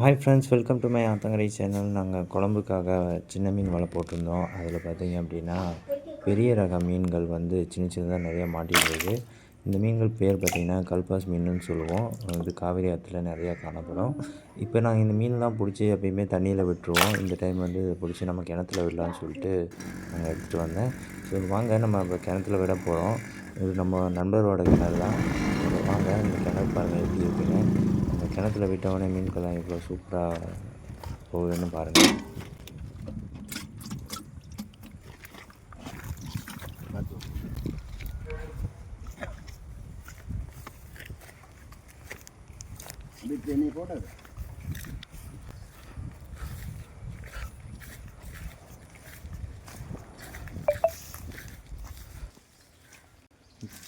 Hi friends welcome to my Aathangarai channel நாங்கள் குழம்புக்காக சின்ன மீன் வலை போட்டிருந்தோம். அதில் பார்த்தீங்க அப்படின்னா பெரிய ரக மீன்கள் வந்து சின்ன சின்னதாக நிறைய மாட்டிருந்தது. இந்த மீன்கள் பேர் பார்த்திங்கன்னா கல்பாஸ் மீனுன்னு சொல்லுவோம். இது காவிரி ஆற்றுல நிறையா காணப்படும். இப்போ நாங்கள் இந்த மீன்லாம் பிடிச்சி எப்பயுமே தண்ணியில் விட்டுருவோம். இந்த டைம் வந்து பிடிச்சி நம்ம கிணத்துல விடலான்னு சொல்லிட்டு நாங்கள் எடுத்துகிட்டு வந்தேன். ஸோ வாங்க நம்ம இப்போ கிணத்துல விட போகிறோம் இது நம்ம நண்பரோட கிணறு தான். வாங்க இந்த கிணறு பாருங்கள் எப்படி இருக்குன்னு. கிணத்துல விட்டவொடனே மீன்கள்லாம் எவ்வளோ சூப்பராக போகுதுன்னு பாருங்கள்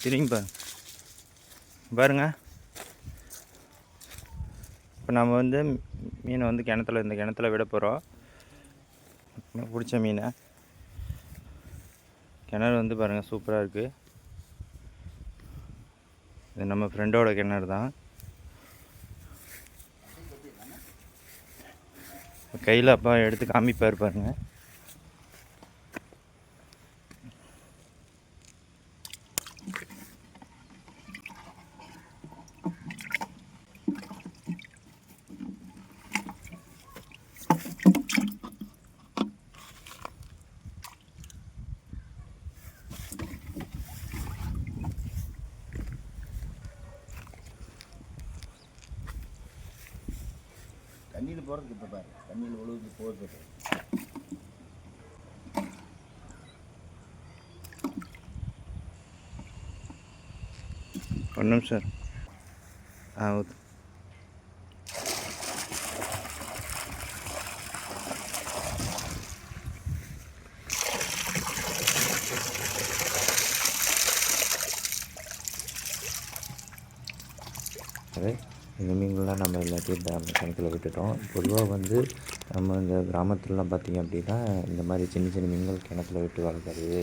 சரிங்கப்பா பாருங்க. இப்போ நம்ம வந்து மீனை வந்து கிணத்துல இந்த கிணத்துல விட போகிறோம் பிடிச்ச மீனை. கிணறு வந்து பாருங்கள் சூப்பராக இருக்குது இது நம்ம ஃப்ரெண்டோட கிணறு தான். கையில் அப்பா எடுத்து காமிப்பார் பாருங்கள் தண்ணியில் போகிறதுக்கு இப்போ பாரு. தண்ணியில் உழுவுது போகுது. ஒரு நிமிஷம். ஆ ஊத்து அது இந்த நம்ம எல்லாத்தையும் டேம் கிணத்துல விட்டுட்டோம். பொதுவாக வந்து நம்ம இந்த கிராமத்துலலாம் பார்த்திங்க அப்படின்னா இந்த மாதிரி சின்ன சின்ன மீன்கள் கிணத்துல விட்டு வளர்க்குறது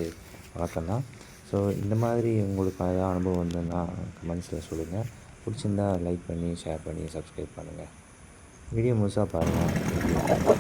வளர்க்கலாம் ஸோ இந்த மாதிரி உங்களுக்கு ஏதாவது அனுபவம் வந்ததுன்னா கமெண்ட்ஸில் சொல்லுங்கள் பிடிச்சிருந்தா லைக் பண்ணி ஷேர் பண்ணி சப்ஸ்கிரைப் பண்ணுங்கள் வீடியோ முழுசாக பாருங்கள்